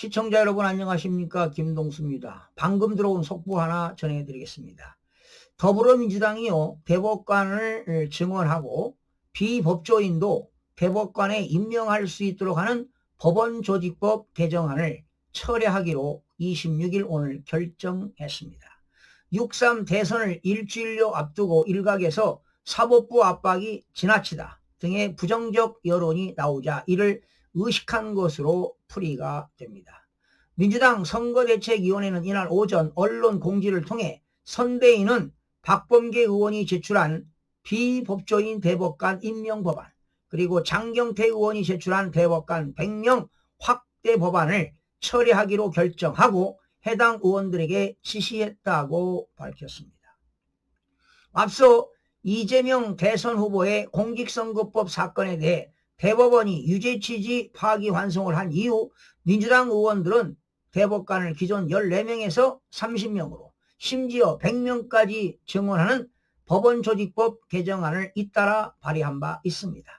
시청자 여러분 안녕하십니까 김동수입니다. 방금 들어온 속보 하나 전해드리겠습니다. 더불어민주당이요 대법관을 증언하고 비법조인도 대법관에 임명할 수 있도록 하는 법원조직법 개정안을 철회하기로 26일 오늘 결정했습니다. 6.3 대선을 일주일여 앞두고 일각에서 사법부 압박이 지나치다 등의 부정적 여론이 나오자 이를 의식한 것으로 풀이가 됩니다. 민주당 선거대책위원회는 이날 오전 언론 공지를 통해 선대위는 박범계 의원이 제출한 비법조인 대법관 임명 법안 그리고 장경태 의원이 제출한 대법관 100명 확대 법안을 처리하기로 결정하고 해당 의원들에게 지시했다고 밝혔습니다. 앞서 이재명 대선 후보의 공직선거법 사건에 대해 대법원이 유죄 취지 파기 환송을 한 이후 민주당 의원들은 대법관을 기존 14명에서 30명으로 심지어 100명까지 증언하는 법원조직법 개정안을 잇따라 발의한 바 있습니다.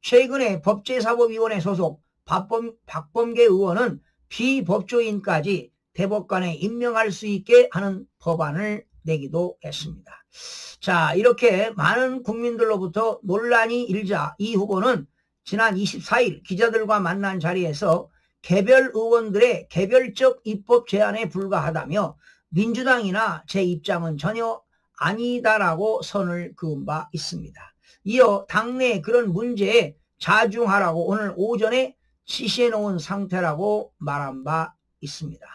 최근에 법제사법위원회 소속 박범, 박범계 의원은 비법조인까지 대법관에 임명할 수 있게 하는 법안을 내기도 했습니다. 자, 이렇게 많은 국민들로부터 논란이 일자 이 후보는 지난 24일 기자들과 만난 자리에서 개별 의원들의 개별적 입법 제안에 불과하다며 민주당이나 제 입장은 전혀 아니다라고 선을 그은 바 있습니다. 이어 당내 그런 문제에 자중하라고 오늘 오전에 지시해 놓은 상태라고 말한 바 있습니다.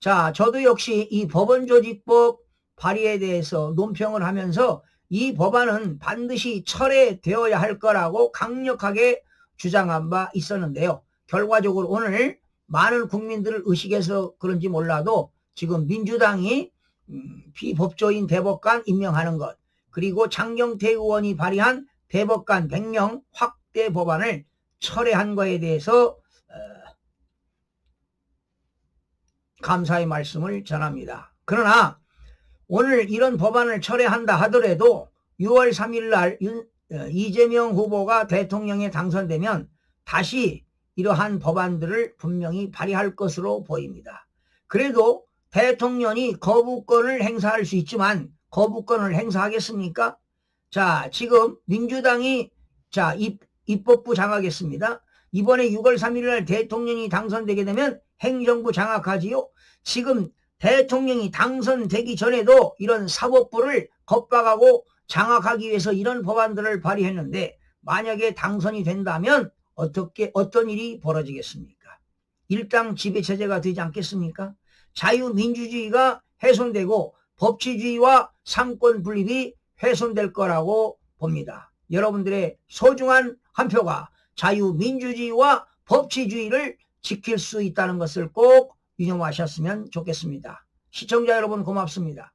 자, 저도 역시 이 법원조직법 발의에 대해서 논평을 하면서 이 법안은 반드시 철회되어야 할 거라고 강력하게 주장한 바 있었는데요. 결과적으로 오늘 많은 국민들을 의식해서 그런지 몰라도 지금 민주당이 음, 비법조인 대법관 임명하는 것 그리고 장경태 의원이 발의한 대법관 100명 확대 법안을 철회한 거에 대해서 어, 감사의 말씀을 전합니다. 그러나 오늘 이런 법안을 철회한다 하더라도 6월 3일 날 이재명 후보가 대통령에 당선되면 다시 이러한 법안들을 분명히 발의할 것으로 보입니다. 그래도 대통령이 거부권을 행사할 수 있지만 거부권을 행사하겠습니까? 자, 지금 민주당이 자, 입, 입법부 장악했습니다. 이번에 6월 3일 날 대통령이 당선되게 되면 행정부 장악하지요. 지금 대통령이 당선되기 전에도 이런 사법부를 겁박하고 장악하기 위해서 이런 법안들을 발의했는데 만약에 당선이 된다면 어떻게 어떤 일이 벌어지겠습니까? 일당 지배 체제가 되지 않겠습니까? 자유민주주의가 훼손되고 법치주의와 상권 분립이 훼손될 거라고 봅니다. 여러분들의 소중한 한 표가 자유민주주의와 법치주의를 지킬 수 있다는 것을 꼭 유념하셨으면 좋겠습니다. 시청자 여러분 고맙습니다.